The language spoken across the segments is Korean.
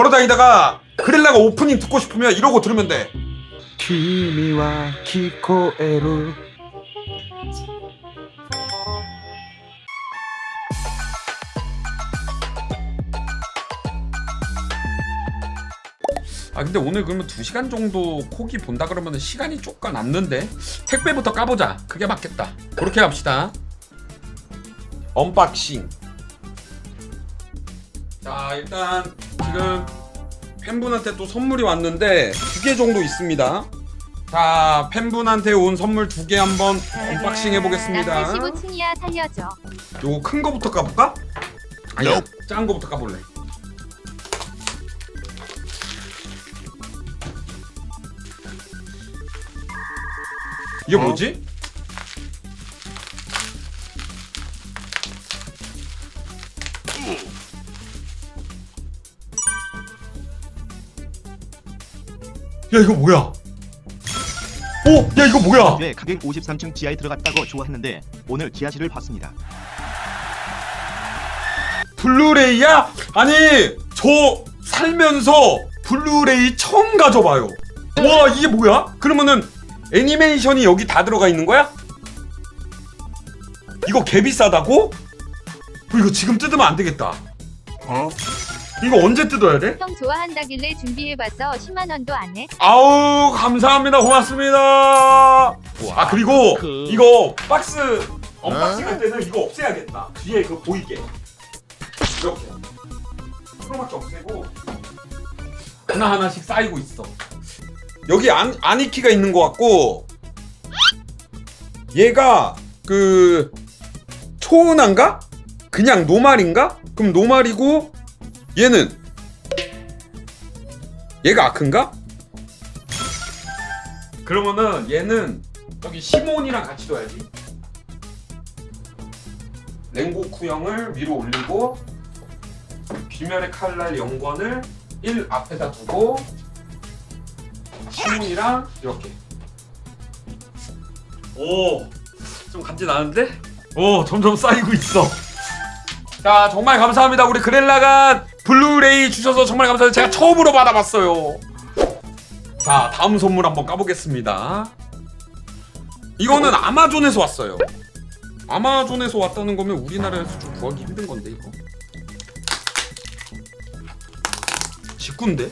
걸어다니다가 그릴라가 오프닝 듣고 싶으면 이러고 들으면 돼 君は聞こえる 아 근데 오늘 그러면 2시간 정도 코기 본다 그러면 시간이 조금 남는데 택배부터 까보자 그게 맞겠다 그렇게 갑시다 언박싱 자 일단 지금 팬분한테 또 선물이 왔는데 두 개 정도 있습니다 자 팬분한테 온 선물 두 개 한번 언박싱 해보겠습니다 나 85층이야 살려줘. 요거 큰 거부터 까볼까? 아니야 작은 거부터 까볼래 이게 어? 뭐지? 야 이거 뭐야? 오! 야 이거 뭐야? 네, 가격 53층 지하에 들어갔다고 좋아했는데 오늘 지하실을 봤습니다. 블루레이야? 아니 저 살면서 블루레이 처음 가져봐요 와 이게 뭐야? 그러면은 애니메이션이 여기 다 들어가 있는 거야? 이거 개 비싸다고? 어, 이거 지금 뜯으면 안 되겠다 어? 이거 언제 뜯어야 돼? 형 좋아한다길래 준비해봤어. 10만 원도 안 해. 아우 감사합니다 고맙습니다 아 그리고 이거 박스 언박싱 할 때는 이거 없애야겠다 뒤에 그 보이게 이렇게 크로마키 없애고 하나하나씩 쌓이고 있어 여기 안, 아니키가 있는 것 같고 얘가 그 초은한가? 그냥 노말인가? 그럼 노말이고 얘는 얘가 아크인가? 그러면은 얘는 여기 시몬이랑 같이 둬야지. 랭고쿠 형을 위로 올리고 귀멸의 칼날 영권을 1 앞에다 두고 시몬이랑 이렇게. 오, 좀 간지 나는데? 오, 점점 쌓이고 있어. 자, 정말 감사합니다. 우리 그렐라가 블루레이 주셔서 정말 감사해요. 제가 처음으로 받아봤어요. 자 다음 선물 한번 까보겠습니다 이거는 아마존에서 왔어요 아마존에서 왔다는 거면 우리나라에서 좀 구하기 힘든 건데 이거 직구인데?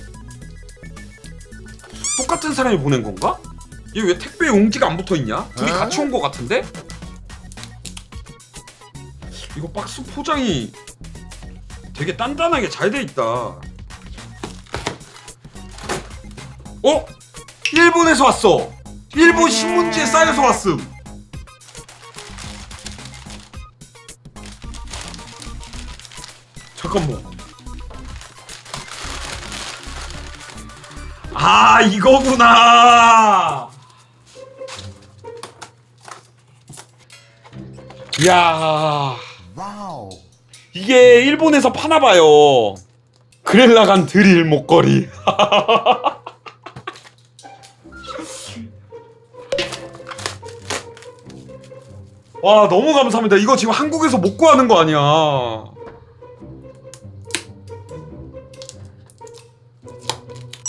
똑같은 사람이 보낸 건가? 얘 왜 택배 용지가 안 붙어 있냐? 둘이 같이 온 거 같은데? 이거 박스 포장이 되게 단단하게 잘 돼 있다 어? 일본에서 왔어. 일본 신문지에 쌓여서 왔음. 잠깐만. 아 이거구나. 이야. 이게 일본에서 파나봐요. 그렐라간 드릴 목걸이. 와 너무 감사합니다. 이거 지금 한국에서 못 구하는 거 아니야.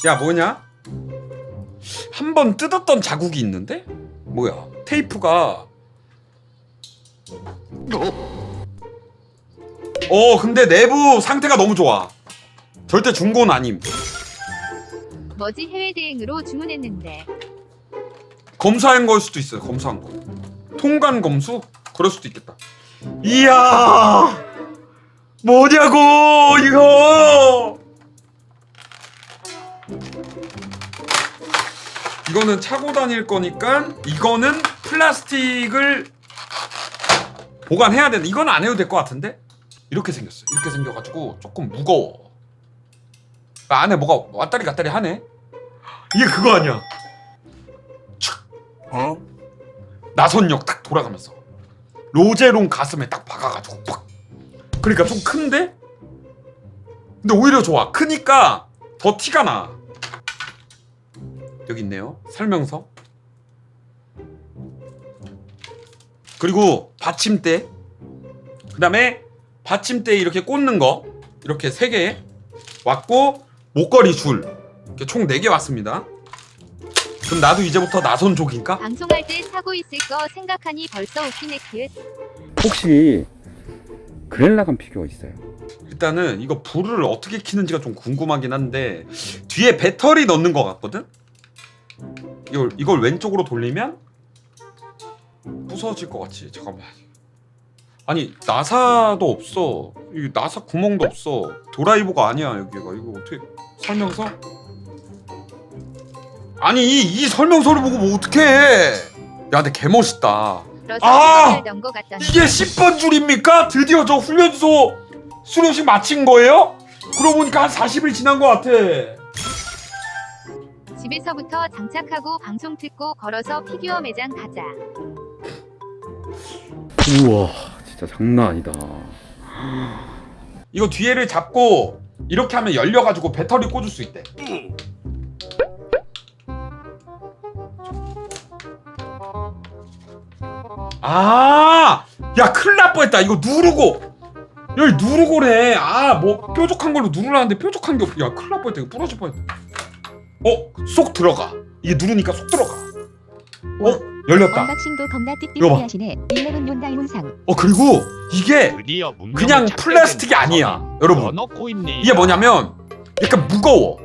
야 뭐냐? 한 번 뜯었던 자국이 있는데? 뭐야? 테이프가 어 근데 내부 상태가 너무 좋아. 절대 중고는 아님. 뭐지 해외 대행으로 주문했는데. 검사한 걸 수도 있어요. 검사한 거. 통관 검수? 그럴 수도 있겠다. 이야, 뭐냐고 이거. 이거는 차고 다닐 거니까 이거는 플라스틱을 보관해야 되는. 이건 안 해도 될 것 같은데? 이렇게 생겼어. 이렇게 생겨가지고 조금 무거워. 그 안에 뭐가 왔다리 갔다리 하네. 이게 그거 아니야. 어? 나선역 딱 돌아가면서 로제롱 가슴에 딱 박아가지고 팍 그러니까 좀 큰데 근데 오히려 좋아 크니까 더 티가 나 여기 있네요 설명서 그리고 받침대 그 다음에 받침대 이렇게 꽂는 거 이렇게 세개 왔고 목걸이 줄 이렇게 총 4개 왔습니다 그럼 나도 이제부터 나선족인가? 방송할 때 사고 있을 거 생각하니 벌써 웃기네 큐. 혹시 그렐라간 피규어 있어요? 일단은 이거 불을 어떻게 켜는지가 좀 궁금하긴 한데 뒤에 배터리 넣는 것 같거든? 이걸, 이걸 왼쪽으로 돌리면 부서질 것 같지 잠깐만 아니 나사도 없어 이 나사 구멍도 없어 드라이버가 아니야 여기가 이거 어떻게 설명서? 아니 이, 이 설명서를 보고 뭐 어떡해 야 근데 개멋있다 아! 이게 10번 줄입니까? 드디어 저 훈련소 수료식 마친 거예요? 그러고 보니까 한 40일 지난 것 같아. 집에서부터 장착하고 방송 듣고 걸어서 피규어 매장 가자. 우와 진짜 장난 아니다 이거 뒤에를 잡고 이렇게 하면 열려가지고 배터리 꽂을 수 있대. 아, 야 큰일 날 뻔했다. 이거 누르고 여기 누르고래. 아, 뭐 뾰족한 걸로 누르라는데 뾰족한 게 없. 야, 큰일 날 뻔했다. 이거 부러질 뻔했다. 어, 속 들어가. 이게 누르니까 속 들어가. 어, 열렸다. 언박싱도 겁나 이거 봐. 띡띡이 하시네. 11 윤다이 훈상. 어, 그리고 이게 드디어 문명을 그냥 찾게 플라스틱이 된 아니야, 여러분. 있니? 이게 뭐냐면 약간 무거워.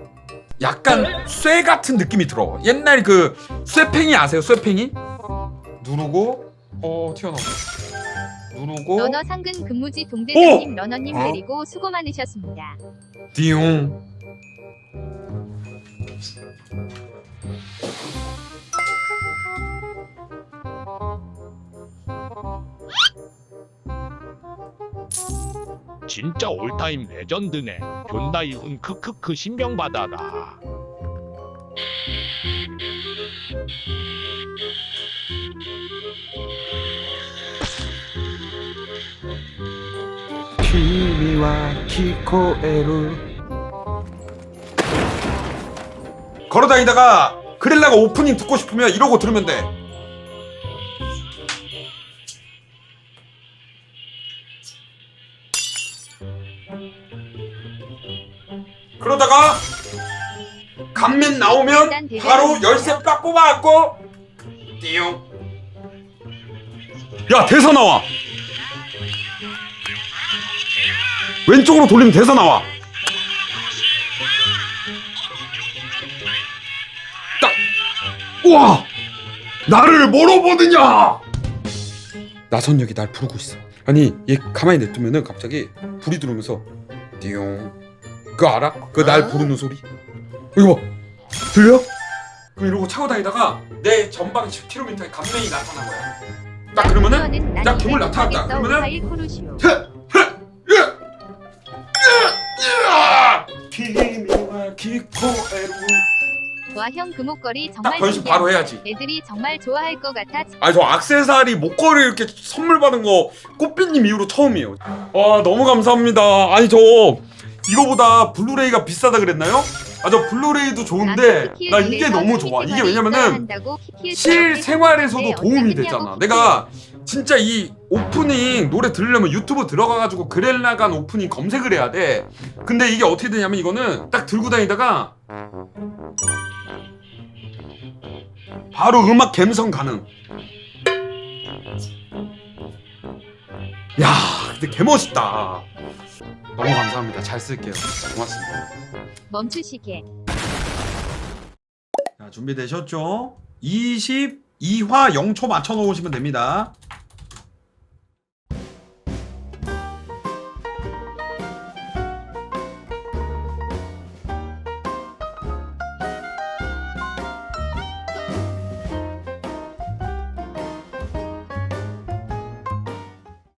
약간 쇠 같은 느낌이 들어. 옛날 그 쇠팽이 아세요? 쇠팽이? 누르고 어 튀어나와. 누르고 러너 상근 근무지 동대장님 오! 러너님 어? 데리고 수고 많으셨습니다. 띠용. 진짜 올타임 레전드네. 변다이훈 크크크 신병 받아라. 키미와 키코에루 걸어다니다가 그릴라가 오프닝 듣고 싶으면 이러고 들으면 돼. 그러다가 감면 나오면 바로 열쇠 빡 뽑아갖고 띠용. 야 대사 나와. 왼쪽으로 돌리면 대사 나와. 딱. 우와! 나를 뭐로 보느냐! 나선역이 날 부르고 있어. 아니 얘 가만히 냅두면은 갑자기 불이 들어오면서 띠용 그거 알아? 그 날 부르는 소리 이거 봐 들려? 그럼 이러고 차고 다니다가 내 전방 10km에 감면이 나타난 거야 딱 그러면은 딱 괴물 나타났다. 그러면은. 기미와 기코에루 와형 그 목걸이 딱 정말 변신 신기하다. 바로 해야지 애들이 정말 좋아할 것 같아. 아니 저 악세사리 목걸이 이렇게 선물 받은 거 꽃빛님 이후로 처음이에요 와 너무 감사합니다 아니 저 이거보다 블루레이가 비싸다 그랬나요? 아 저 블루레이도 좋은데 나 이게 너무 좋아. 이게 왜냐면은 실생활에서도 도움이 되잖아. 내가 진짜 이 오프닝 노래 들으려면 유튜브 들어가가지고 그렐라간 오프닝 검색을 해야 돼. 근데 이게 어떻게 되냐면 이거는 딱 들고 다니다가 바로 음악 감성 가능. 야 근데 개멋있다 너무 감사합니다 잘 쓸게요 고맙습니다 멈추시게. 자 준비되셨죠? 22화 0초 맞춰 놓으시면 됩니다